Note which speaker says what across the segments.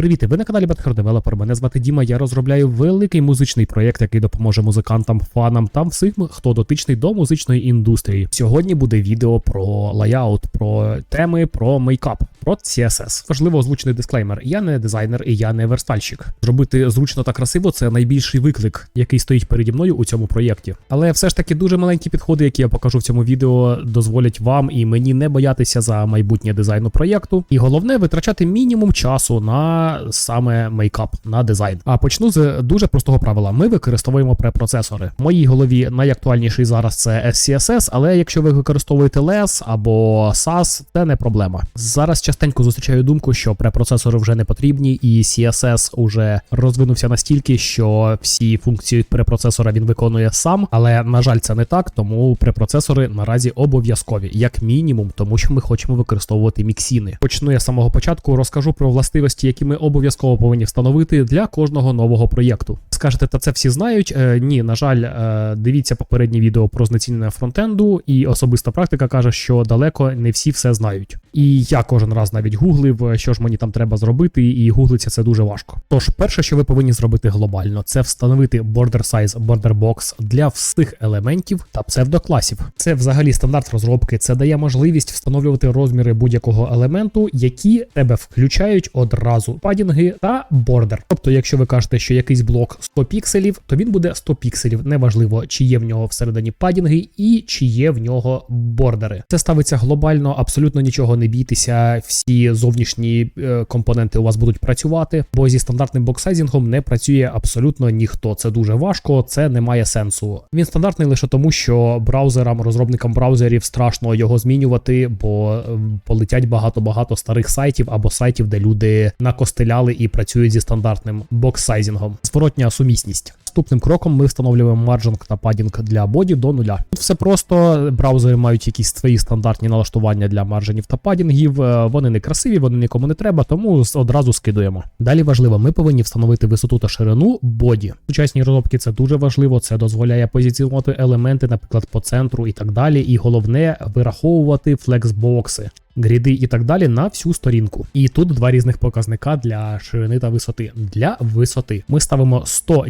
Speaker 1: Привіт, ви на каналі Bether Developer. Мене звати Діма. Я розробляю великий музичний проєкт, який допоможе музикантам, фанам та всім, хто дотичний до музичної індустрії. Сьогодні буде відео про лайаут, про теми, про мейкап, про CSS. Важливо озвучений дисклеймер. Я не дизайнер і я не верстальщик. Зробити зручно та красиво це найбільший виклик, який стоїть переді мною у цьому проєкті. Але все ж таки дуже маленькі підходи, які я покажу в цьому відео, дозволять вам і мені не боятися за майбутнє дизайну проєкту. І головне витрачати мінімум часу на саме мейкап, на дизайн. А почну з дуже простого правила: ми використовуємо препроцесори. В моїй голові найактуальніший зараз це SCSS, але якщо ви використовуєте LES або SAS, це не проблема. Зараз частенько зустрічаю думку, що препроцесори вже не потрібні, і CSS уже розвинувся настільки, що всі функції препроцесора він виконує сам. Але на жаль, це не так, тому препроцесори наразі обов'язкові, як мінімум, тому що ми хочемо використовувати міксіни. Почну я з самого початку, розкажу про властивості, які ми обов'язково повинні встановити для кожного нового проєкту. Скажете, та це всі знають? Е, ні, на жаль, е, дивіться попереднє відео про знецінення фронтенду, і особиста практика каже, що далеко не всі все знають. І я кожен раз навіть гуглив, е, що ж мені там треба зробити, і гуглиться це дуже важко. Тож, перше, що ви повинні зробити глобально, це встановити border size border box для всіх елементів та псевдокласів. Це взагалі стандарт розробки. Це дає можливість встановлювати розміри будь-якого елементу, які тебе включають одразу падінги та бордер. Тобто, якщо ви кажете, що якийсь блок 100 пікселів, то він буде 100 пікселів. Неважливо, чи є в нього всередині падінги і чи є в нього бордери. Це ставиться глобально, абсолютно нічого не бійтеся. Всі зовнішні е, компоненти у вас будуть працювати, бо зі стандартним боксайзінгом не працює абсолютно ніхто. Це дуже важко, це не має сенсу. Він стандартний лише тому, що браузерам, розробникам браузерів страшно його змінювати, бо е, полетять багато-багато старих сайтів або сайтів, де люди накостеляли і працюють зі стандартним боксайзінгом. Зворотня сумісність. Наступним кроком ми встановлюємо марджинг та падінг для боді до нуля. Тут все просто браузери мають якісь свої стандартні налаштування для маржинів та падінгів. Е, Вони не красиві, вони нікому не треба, тому одразу скидуємо. Далі важливо, ми повинні встановити висоту та ширину боді. В сучасній розробці це дуже важливо. Це дозволяє позиціонувати елементи, наприклад, по центру і так далі. І головне вираховувати флексбокси. Гріди і так далі на всю сторінку. І тут два різних показника для ширини та висоти. Для висоти ми ставимо 100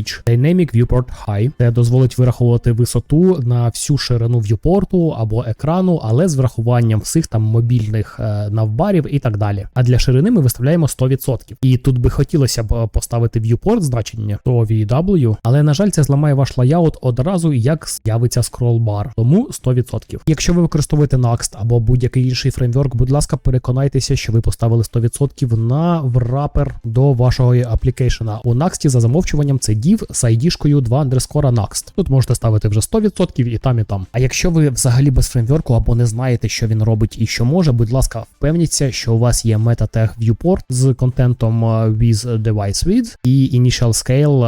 Speaker 1: DVH Dynamic Viewport High. Це дозволить вираховувати висоту на всю ширину в'юпорту або екрану, але з врахуванням всіх там мобільних е, навбарів і так далі. А для ширини ми виставляємо 100%. І тут би хотілося б е, поставити viewport значення 100 VW, але на жаль, це зламає ваш лайаут одразу, як з'явиться скролбар. Тому 100%. Якщо ви використовуєте Next або будь-який інший фреймворк, будь ласка, переконайтеся, що ви поставили 100% на врапер до вашого аплікейшена. У Next за замовчуванням це div з ID-шкою 2 underscore Next. Тут можете ставити вже 100% і там, і там. А якщо ви взагалі без фреймворку або не знаєте, що він робить і що може, будь ласка, впевніться, що у вас є MetaTag Viewport з контентом е, with device width і initial scale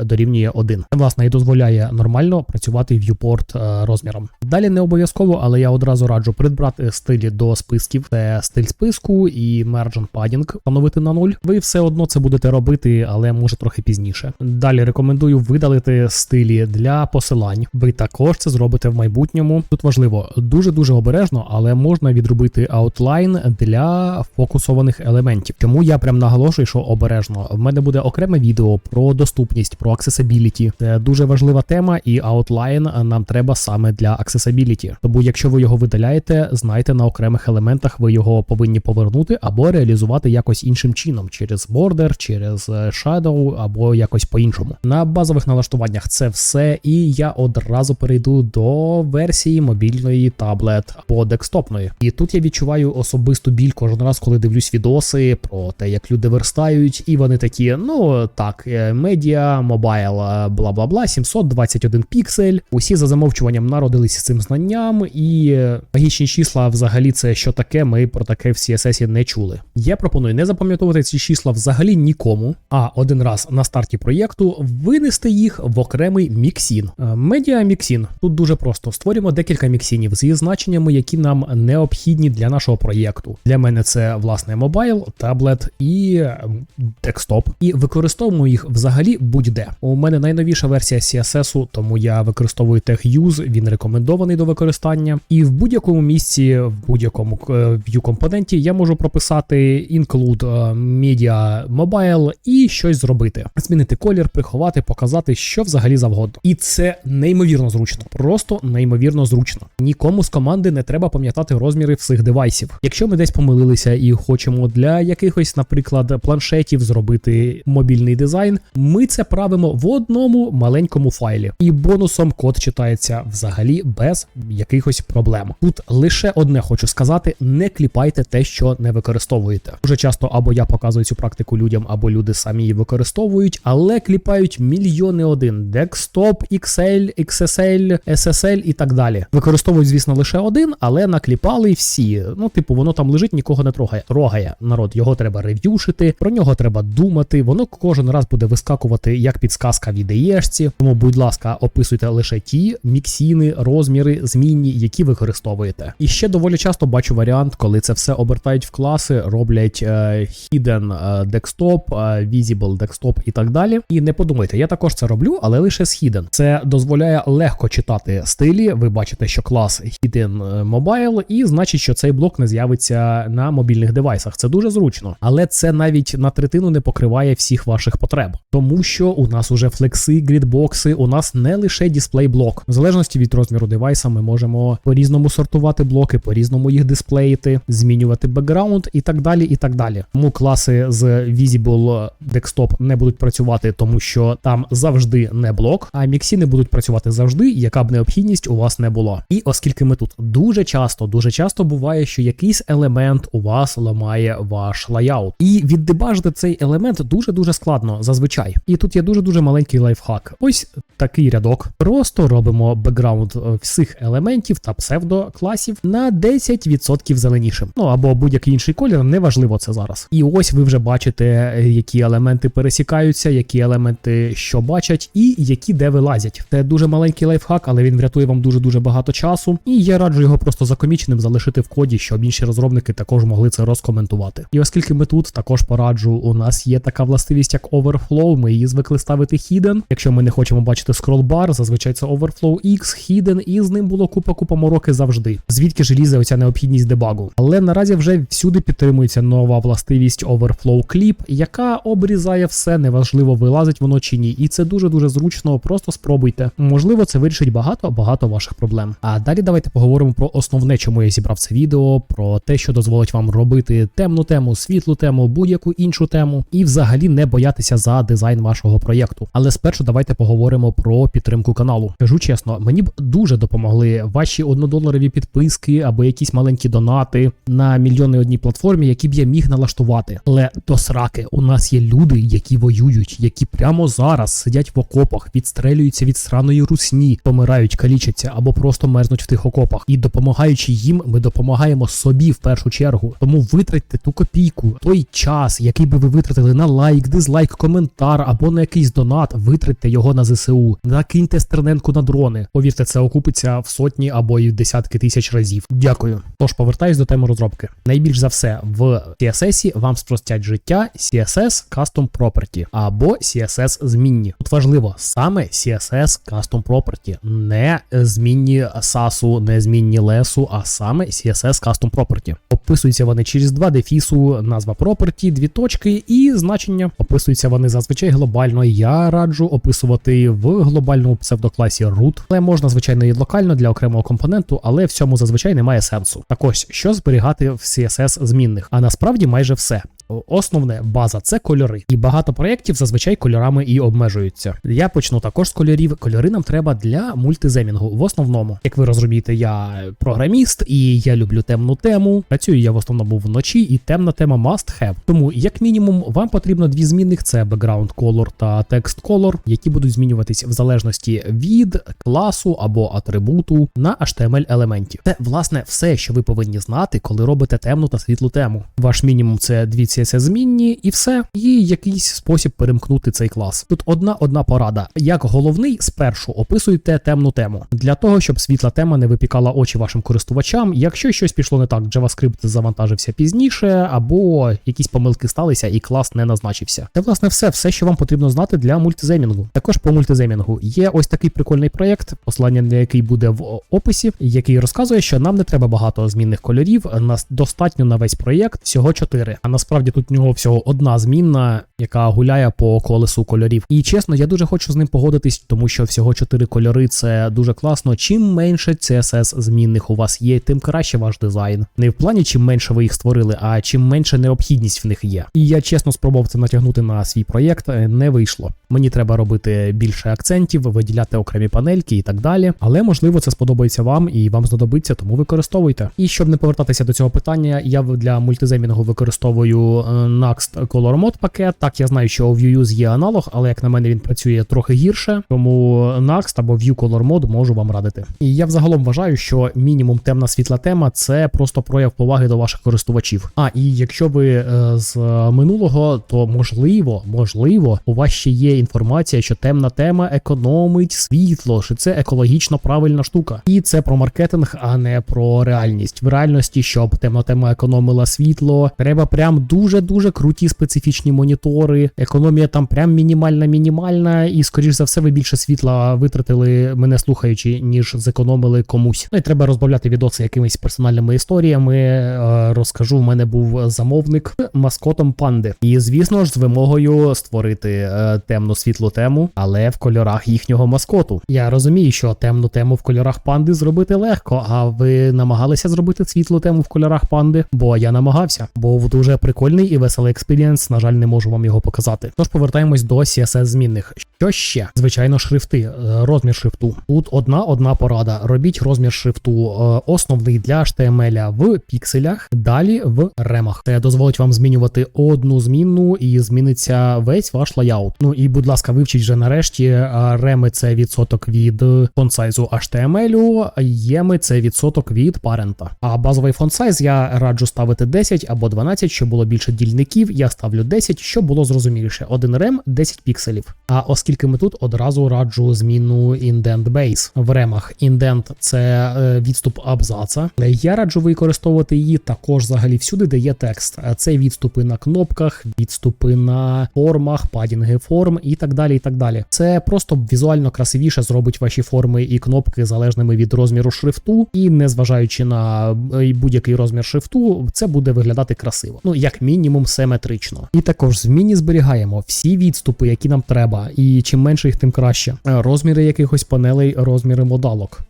Speaker 1: е, дорівнює 1. Це, власне, і дозволяє нормально працювати viewport е, розміром. Далі не обов'язково, але я одразу раджу придбати стилі до списків. Це стиль списку і margin padding встановити на нуль. Ви все одно це будете робити, але може трохи пізніше. Далі рекомендую видалити стилі для посилань. Ви також це зробите в майбутньому. Тут важливо дуже дуже обережно, але можна відробити аутлайн для фокусованих елементів. Чому я прям наголошую, що обережно. В мене буде окреме відео про доступність, про accessibility. Це дуже важлива тема, і аутлайн нам треба саме для accessibility. Тому, якщо ви його видаляєте, знайте на окремих елементах ви його повинні повернути або реалізувати якось іншим чином, через бордер, через е, shadow або якось по-іншому. На базових налаштуваннях це все, і я одразу перейду до версії мобільної таблет або декстопної. І тут я відчуваю особисту біль кожен раз, коли дивлюсь відоси про те, як люди верстають, і вони такі: ну так, е, медіа, мобайл, е, бла бла бла, 721 піксель. Усі за замовчуванням народилися цим знанням, і е, магічні числа взагалі це що таке. Ми про таке в CSS не чули. Я пропоную не запам'ятовувати ці числа взагалі нікому, а один раз на старті проєкту винести їх в окремий міксін. Е, Медіа міксін. Тут дуже просто створюємо декілька міксінів з її значеннями, які нам необхідні для нашого проєкту. Для мене це власне мобайл, таблет і ем, декстоп. І використовуємо їх взагалі будь-де. У мене найновіша версія CSS, тому я використовую TechUse, він рекомендований до використання. І в будь-якому місці, в будь-якому е, view компоненті я можу прописати include е, media mobile і щось зробити. Змінити колір, приховати, показати, що взагалі завгодно. І це неймовірно зручно. Просто неймовірно зручно. Нікому з команди не треба пам'ятати розміри всіх девайсів. Якщо ми десь помилилися і хочемо для якихось, наприклад, планшетів зробити мобільний дизайн, ми це правимо в одному маленькому файлі. І бонусом код читається взагалі без якихось проблем. Тут лише одне хочу сказати: не кліпайте те, що не використовуєте. Дуже часто або я показую цю практику людям, або люди самі її використовують, але кліпають мільйони один: Desktop, XL, XSL, SSL і так далі. Використовують, звісно, лише один, але накліпали всі. Ну, типу, воно там лежить, нікого не трогає. Трогає народ. Його треба рев'юшити, про нього треба думати. Воно кожен раз буде вискакувати як підсказка в ідеєшці. Тому, будь ласка, описуйте лише ті міксіни, розміри, змінні, які використовуєте. І ще доволі часто бачу варіант, коли це все обертають в класи, роблять е, hidden е, desktop, е, visible desktop і так далі. І не подумайте, я також це роблю, але лише з hidden. Це дозволяє легко читати стилі. Ви бачите, що клас hidden е, mobile, і значить, що цей блок не з'явиться на мобільних девайсах. Це дуже зручно, але це навіть на третину не покриває всіх ваших потреб, тому що у нас уже флекси, грідбокси, у нас не лише дисплей блок. В залежності від розміру девайса, ми можемо по-різному сортувати блоки, по-різному їх дисплеїти, змінювати бекграунд і так далі. і так далі. Тому класи з Visible Desktop не будуть працювати, тому що там завжди не блок, а міксіни будуть працювати завжди, яка б необхідність у вас не було. І оскільки ми тут дуже часто, дуже часто буває, що якийсь елемент у вас ламає ваш лайаут. І віддебажити цей елемент дуже дуже складно зазвичай. І тут є дуже дуже маленький лайфхак. Ось такий рядок. Просто робимо бекграунд е, всіх елементів та псевдокласів на 10% зеленішим. Ну або будь-який інший колір, неважливо це зараз. І ось ви вже бачите, е, які елементи пересікаються, які елементи що бачать, і які де вилазять. Це дуже маленький лайфхак, але він врятує вам дуже дуже багато часу. І я раджу його просто закоміченим залишити в коді, щоб інші розробники також могли це розкоментувати. І оскільки ми тут також пораджу, у нас є така властивість, як Overflow, ми її звикли ставити hidden. Якщо ми не хочемо бачити скролбар, зазвичай це Overflow X, hidden, і з ним було купа-купа мороки завжди. Звідки ж лізе оця необхідність дебагу. Але наразі вже всюди підтримується нова властивість Overflow Clip, яка обрізає все, неважливо, вилазить воно чи ні. І це дуже дуже зручно. Просто спробуйте. Можливо, це вирішить багато багато ваших проблем. А далі давайте поговоримо про основне, чому я зібрав це відео, про те, що дозволить вам робити темну тему, світлу тему, будь-яку іншу тему, і взагалі не боятися за дизайн вашого проєкту. Але спершу давайте поговоримо про підтримку каналу. Кажу чесно, мені б дуже допомогли ваші однодоларові підписки або якісь маленькі донати на мільйони одній платформі, які б я міг налаштувати. Але до сраки у нас є люди, які воюють, які прямо зараз сидять в окопах, відстрелюються від сраної русні, помирають, калічаться або просто мерзнуть в тих окопах. І допомагаючи їм, ми допомагаємо собі в першу чергу. Тому витратьте ту копійку, той час, який би ви витратили на лайк, дизлайк, коментар або на якийсь донат, витратьте його на ЗСУ, накиньте стерненку на дрони. Повірте, це окупиться в сотні або й в десятки тисяч разів. Дякую. Тож повертаюсь до теми розробки. Найбільш за все в CSS вам спростять життя CSS Custom Property або CSS змінні. Тут важливо саме CSS Custom Property, не змінні SAS, не змінні лесу, а саме CSS Custom Property. Описуються вони через два дефісу, назва property, дві точки і значення. Описуються вони зазвичай глобально. Я раджу описувати в глобальному псевдокласі root, але можна звичайно і локально для окремого компоненту, але в цьому зазвичай немає сенсу. Так ось, що зберігати в CSS змінних, а насправді майже все. Основне база це кольори, і багато проєктів зазвичай кольорами і обмежуються. Я почну також з кольорів. Кольори нам треба для мультиземінгу. В основному, як ви розумієте, я програміст і я люблю темну тему. Працюю я в основному вночі, і темна тема must have. Тому, як мінімум, вам потрібно дві змінних: це background color та text color, які будуть змінюватись в залежності від класу або атрибуту на HTML елементів. Це власне все, що ви повинні знати, коли робите темну та світлу тему. Ваш мінімум це дві CSS змінні, і все. І якийсь спосіб перемкнути цей клас. Тут одна одна порада. Як головний, спершу описуйте темну тему для того, щоб світла тема не випікала очі вашим користувачам. Якщо щось пішло не так, JavaScript завантажився пізніше, або якісь помилки сталися, і клас не назначився. Це власне все, все, що вам потрібно знати для мультиземінгу. Також по мультиземінгу є ось такий прикольний проєкт, посилання на який буде в описі, який розказує, що нам не треба багато змінних кольорів. Нас достатньо на весь проєкт всього 4. А насправді тут в нього всього одна змінна, яка гуляє по колесу кольорів. І чесно, я дуже хочу з ним погодитись, тому що всього 4 кольори це дуже класно. Чим менше CSS змінних у вас є, тим краще ваш дизайн. Не в плані, чим менше ви їх створили, а чим менше необхідність в них є. І я чесно спробував це натягнути на свій проєкт, е, не вийшло. Мені треба робити більше акцентів, виділяти окремі панельки і так далі. Але можливо це сподобається вам і вам знадобиться, тому використовуйте. І щоб не повертатися до цього питання, я для мультиземінгу використовую Next Color Mode пакет. Так, я знаю, що у Vue є аналог, але як на мене він працює трохи гірше, тому Next або Vue Color Mode можу вам радити. І я взагалом вважаю, що мінімум темна світла тема це просто прояв поваги до ваших користувачів. А і якщо ви е, з минулого, то можливо, можливо, у вас ще є інформація, що темна тема економить світло, що це екологічно правильна штука. І це про маркетинг, а не про реальність. В реальності, щоб темна тема економила світло, треба прям дуже дуже круті специфічні монітори. Економія там прям мінімальна, мінімальна, і скоріш за все, ви більше світла витратили, мене слухаючи, ніж зекономили комусь. Ну і треба розбавляти відоси якимись персональними історіями. Е, Розкажу, в мене був замовник маскотом панди, і звісно ж, з вимогою створити е, темну світлу тему, але в кольорах їхнього маскоту. Я розумію, що темну тему в кольорах панди зробити легко. А ви намагалися зробити світлу тему в кольорах панди? Бо я намагався. Був дуже прикольний і веселий експірієнс. На жаль, не можу вам його показати. Тож повертаємось до CSS змінних. Що ще? Звичайно, шрифти, е, розмір шрифту. Тут одна одна порада. Робіть розмір шрифту е, основний для HTML в пікселях, далі в ремах. Це дозволить вам змінювати одну змінну і зміниться весь ваш лайаут. Ну і будь ласка, вивчіть вже нарешті. е, Реми це відсоток від фонтсайзу HTML, єми це відсоток від парента. А базовий фонтсайз я раджу ставити 10 або 12, щоб було більше дільників. Я ставлю 10, щоб було зрозуміліше. Один рем 10 пікселів. А оскільки ми тут одразу раджу зміну indent base в ремах. Indent – це е, відступ абзаца. Я раджу використовувати її також взагалі всюди, де є текст. Це відступи на кнопках, відступи на формах, падінги форм і так далі. І так далі. Це просто візуально красивіше зробить ваші форми і кнопки залежними від розміру шрифту, і незважаючи на е, будь-який розмір шрифту, це буде виглядати красиво. Ну як мінімум симетрично. І також в зміні зберігаємо всі відступи, які нам треба, і чим менше їх, тим краще. Е, Розміри якихось панелей, розміри модалок,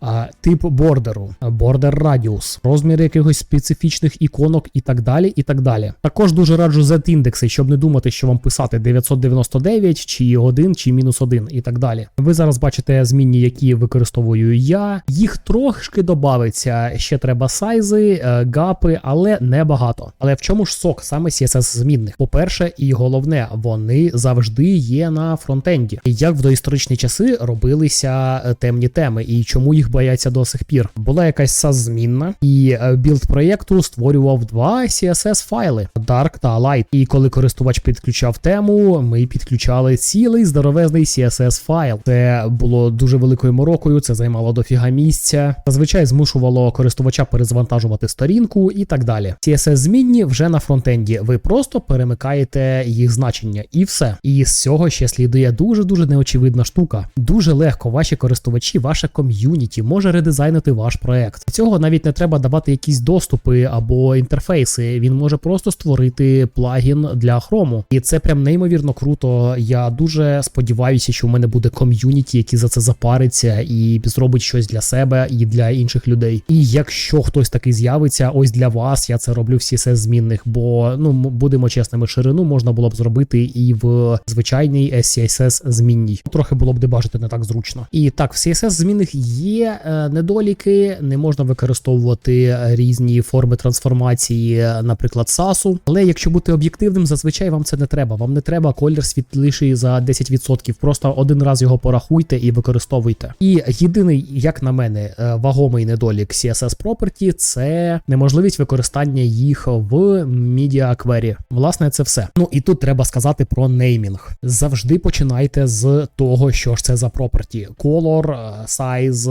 Speaker 1: тип бордеру, бордер радіус, розміри якихось специфічних іконок і так далі. І так далі. Також дуже раджу Z-індекси, щоб не думати, що вам писати 999 чи 1, чи мінус 1 і так далі. Ви зараз бачите змінні, які використовую я. Їх трошки додається. Ще треба сайзи, е, гапи, але не багато. Але в чому ж сок саме CSS змінних? По-перше, і головне, вони завжди є на фронтенді. Як в доісторичні часи робилися е, темні теми, і чому їх бояться до сих пір? Була якась SAS змінна, і е, білд проєкту створював два CSS файли Dark та Light. І коли користувач підключав тему, ми підключали цілий здоровезний CSS файл. Це було дуже великою морокою, це займало дофіга місця. Зазвичай змушувало користувача перезвантажувати сторінку і так далі. CSS змінні вже на фронтенді. Ви просто перемикаєте їх значення, і все. І з цього ще слідує дуже дуже неочевидна штука. Дуже легко ваші користувачі, ваше ком'юніті може редизайнити ваш проект. Цього навіть не треба давати якісь доступи або інтерфейси. Він може просто створити плагін для хрому. І це прям неймовірно круто. Я дуже сподіваюся, що в мене буде ком'юніті, які за це запариться і зробить щось для себе і для інших людей. І якщо хтось такий з'явиться, ось для вас я це роблю в CSS змінних, бо ну будемо чесними, ширину можна було б зробити і в звичайній SCSS змінній. Трохи було б дебажити не так зручно. І так, в CSS змінних є е, недоліки, не можна використовувати різні форми трансформації, е, наприклад, SAS. Але якщо бути об'єктивним, зазвичай вам це не треба. Вам не треба колір світліший за 10%. Просто один раз його порахуйте і використовуйте. І єдиний, як на мене, е, вагомий недолік CSS Property – це неможливість використання їх в Media query. Власне, це все. Ну і тут треба сказати про неймінг. Завжди починайте з того, що ж це за property. Color, е, size,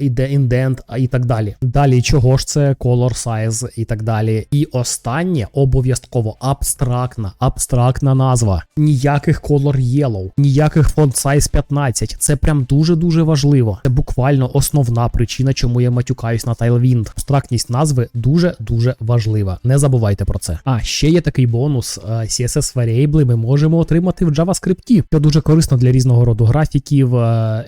Speaker 1: е, indent і так далі. Далі, чого ж це color, size і так далі. І останнє обов'язково абстрактна, абстрактна назва. Ніяких color yellow, ніяких font size 15. Це прям дуже-дуже важливо. Це буквально основна причина, чому я матюкаюсь на Tailwind. Абстрактність назви дуже-дуже важлива. Не забувайте про це. А ще є такий бонус: е, CSS variable ми можемо отримати в JavaScript, що дуже корисно для різного роду графіків,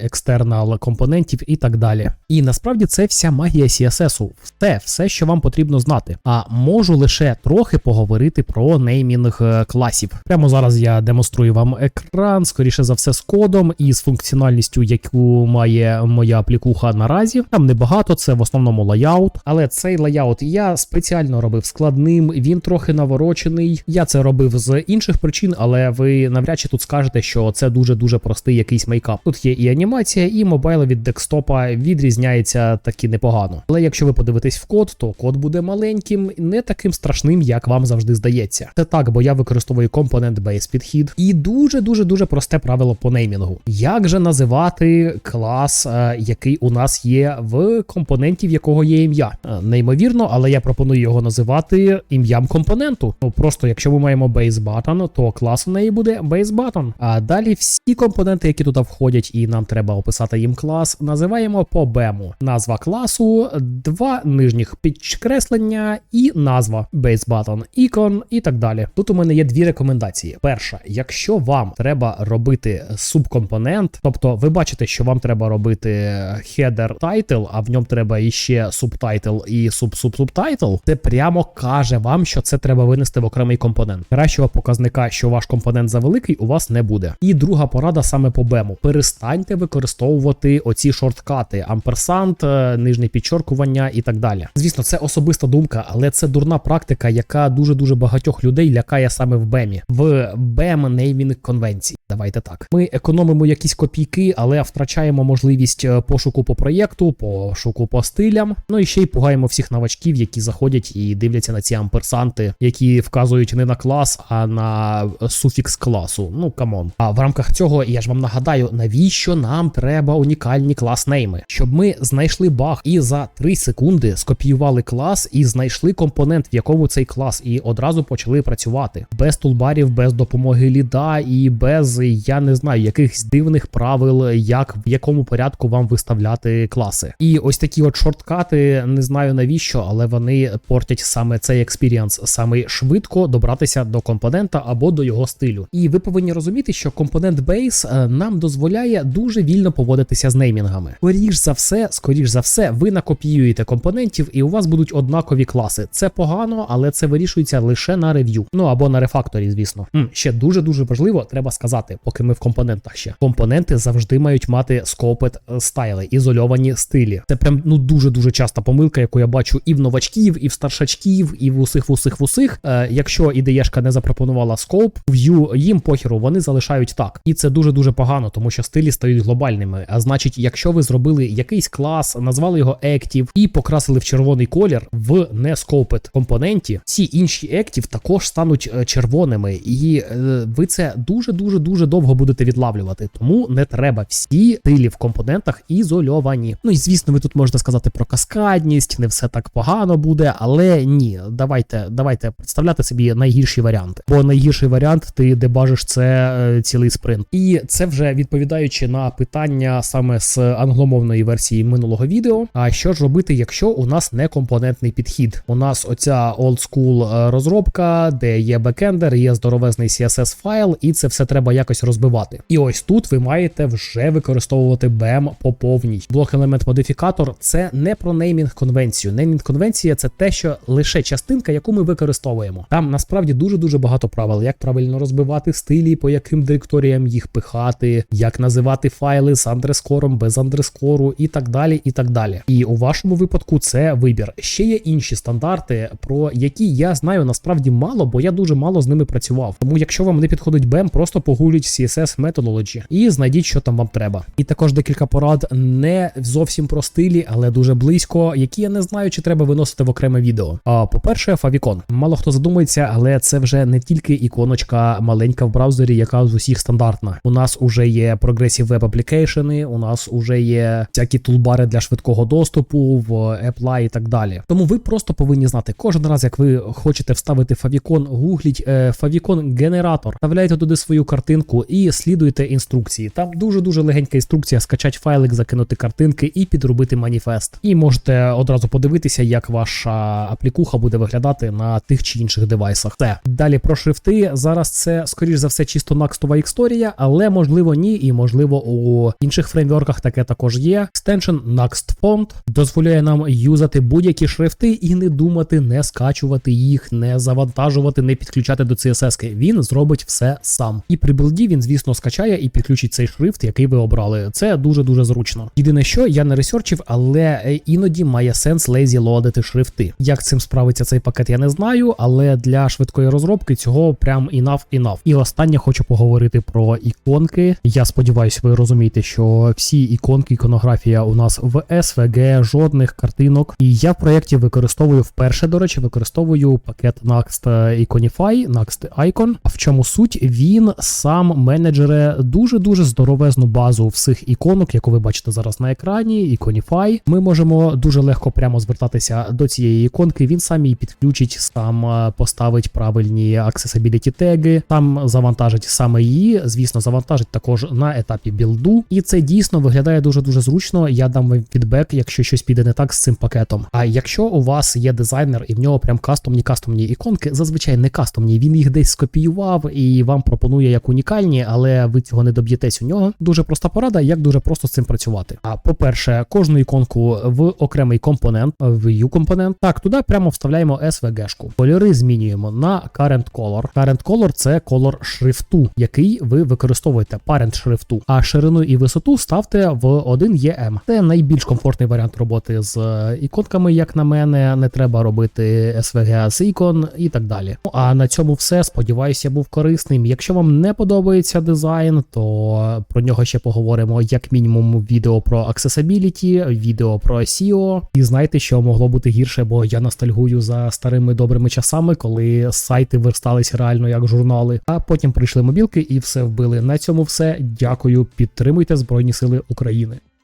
Speaker 1: екстернал компонентів і так далі. І насправді це вся магія CSS. Все, все, що вам потрібно знати. А можу лише трохи поговорити про неймінг е, класів. Прямо зараз я демонструю вам екран, скоріше за все, з кодом і з функціональністю, яку має моя аплікуха наразі. Там небагато, це в основному лайаут. Але цей лайаут я спеціально робив складним, він трохи наворочений. Я це робив з інших причин, але ви навряд чи тут скажете, що це дуже дуже простий якийсь мейкап. Тут є і анімація, і мобайл від декстопа відрізняється таки непогано. Але якщо ви подивитесь в код, то код буде маленьким, не таким страшним, як вам завжди здається. Це так, бо я використовую компонент Base підхід і дуже дуже дуже просте правило по неймінгу. Як же називати клас, е, який у нас є в компоненті, в якого є ім'я? Е, Неймовірно, але я пропоную його називати ім'ям компоненту. Ну просто якщо ми маємо base button, то клас у неї буде base button. А далі всі компоненти, які туди входять, і нам треба описати їм клас, називаємо по бему. Назва класу, два нижніх підкреслення і назва base button, ікон і так далі. Тут у мене є дві рекомендації. Перша, якщо вам треба робити субкомпонент, тобто ви бачите, що вам треба робити header title, а в ньому треба іще субтайтл і суб-суб-субтайтл, це прямо каже вам, що це треба винести в окремий компонент. Кращого показника, що ваш компонент завеликий, у вас не буде. І друга порада саме по бему: перестаньте використовувати оці шорткати, амперсант, е, нижнє підчоркування і так далі. Звісно, це особиста думка, але це дурна практика, яка дуже дуже багатьох людей лякає саме в бемі, в бем неймінг конвенції. Давайте так. Ми економимо якісь копійки, але втрачаємо можливість е, пошуку по проєкту, пошуку по стилям. Ну і ще й пугаємо всіх новачків, які заходять і дивляться на ці амперсанти, які вказують не на клас, а на суфікс класу. Ну камон. А в рамках цього я ж вам нагадаю, навіщо нам треба унікальні клас-нейми, щоб ми знайшли баг і за 3 секунди скопіювали клас і знайшли компонент, в якому цей клас, і одразу почали працювати без тулбарів, без допомоги ліда і без я не знаю якихось дивних правил, як в якому порядку вам виставляти класи. І ось такі от шорткати, не знаю навіщо, але вони портять саме цей експіріанс, саме швидко добратися до компонента або до його стилю. І ви повинні розуміти, що компонент Base е, нам дозволяє дуже вільно поводитися з неймінгами. Скоріш за все, скоріш за все, ви накопіюєте компонентів, і у вас будуть однакові класи. Це погано, але це вирішується лише на рев'ю. Ну або на рефакторі, звісно. М, ще дуже дуже важливо, треба сказати, поки ми в компонентах ще. Компоненти завжди мають мати scoped е, стайли, ізольовані стилі. Це прям ну дуже дуже часта помилка, яку я бачу і в новачків, і в старшачків, і в усіх в усіх в усіх. Е, якщо ідеєшка не запропонувала скоп, view їм похеру, вони залишають так. І це дуже дуже погано, тому що стилі стають глобальними. А значить, якщо ви зробили якийсь клас, назвали його Active і покрасили в червоний колір в не scoped компоненті, всі інші Active також стануть е, червоними, і е, ви це дуже дуже дуже довго будете відлавлювати. Тому не треба всі стилі в компонентах ізольовані. Ну і звісно, ви тут можете сказати про каскадність, не все так погано буде, але ні, давайте, давайте представляти собі найгірші варіанти. Бо найгірший варіант ти дебажиш це е, цілий спринт. І це вже відповідаючи на питання саме з англомовної версії минулого відео. А що ж робити, якщо у нас не компонентний підхід? У нас оця school е, розробка, де є бекендер, є здоровезний CSS файл, і це все треба якось розбивати. І ось тут ви маєте вже використовувати BEM по повній. Блок елемент модифікатор це не про неймінг конвенцію. Неймінг конвенція це те, що лише частинка, яку ми використовуємо. Там насправді дуже дуже багато правил, як правильно розбивати стилі, по яким директоріям їх пихати, як називати файли з андрескором, без андрескору і так далі. І так далі. І у вашому випадку це вибір. Ще є інші стандарти, про які я знаю насправді мало, бо я дуже мало з ними працював. Тому, якщо вам не підходить BEM, просто погуліть CSS Methodology і знайдіть, що там вам треба. І також декілька порад не зовсім про стилі, але дуже близько, які я не знаю, чи треба виносити в окреме відео. А по-перше, Favicon. Мало хто задумається, але це вже не тільки іконочка маленька в браузері, яка з усіх стандартна. У нас уже є Progressive Application, у нас уже є всякі тулбари для швидкого доступу в Apply і так далі. Тому ви просто повинні знати, кожен раз, як ви хочете вставити favicon, гугліть е, favicon генератор, вставляєте туди свою картинку і слідуєте інструкції. Там дуже дуже легенька інструкція: скачати файлик, закинути картинки і підробити маніфест. І можете одразу подивитися, як ваша аплікуха буде виглядати на тих чи інших девайсах. Це далі про шрифти. Зараз це скоріш за все чисто накстова історія, але можливо ні, і можливо у інших фреймворках таке також є. Extension Next Font дозволяє нам юзати будь-які шрифти і не думати, не скачувати їх, не завантажувати, не підключати до CSS. Він зробить все сам. І при білді він, звісно, скачає і підключить цей шрифт, який ви обрали. Це дуже дуже зручно. Єдине, що я не ресерчив, але е, іноді має сенс лейзі лодити шрифти. Як цим справиться цей пакет, я не знаю, але для швидкої розробки цього прям enough enough. І останнє хочу поговорити про іконки. Я сподіваюся, ви розумієте, що всі іконки, іконографія у нас в SVG, жодних картинок. І я в проєкті використовую вперше, до речі, використовую пакет Next Iconify, Next Icon. В чому суть? Він сам менеджере дуже дуже здоровезну базу всіх іконок, яку ви бачите зараз на екрані. Iconify. Ми можемо дуже легко прямо звертатися до цієї іконки. Він сам її підключить, сам е, поставить правильні accessibility теги, там завантажить саме її. Звісно, завантажить також на етапі білду. І це дійсно виглядає дуже дуже зручно. Я дам вам фідбек, якщо щось піде не так з цим пакетом. А якщо у вас є дизайнер і в нього прям кастомні кастомні іконки, зазвичай не кастомні, він їх десь скопіював і вам пропонує як унікальні, але ви цього не доб'єтесь у нього. Дуже проста порада, як дуже просто з цим працювати. А по-перше, кожну іконку в окремий компонент, в view компонент. Так, туди прямо вставляємо SVG-шку. Кольори змінюємо на current color. Current color це колор шрифту, який ви використовуєте, parent шрифту. А ширину і висоту ставте в 1 EM. Це найбільш комфортний варіант роботи з е, іконками, як на мене. Не треба робити SVG з ікон і так далі. Ну, а на цьому все. Сподіваюся, був корисним. Якщо вам не подобається дизайн, то про нього ще поговоримо як мінімум відео про accessibility, відео про SEO. І знайте, що могло бути гірше, бо я ностальгую за старими добрими часами, коли сайти версталися реально як журнали. А потім прийшли мобілки і все вбили. На цьому все. Дякую. Підтримуйте Збройні Сили України.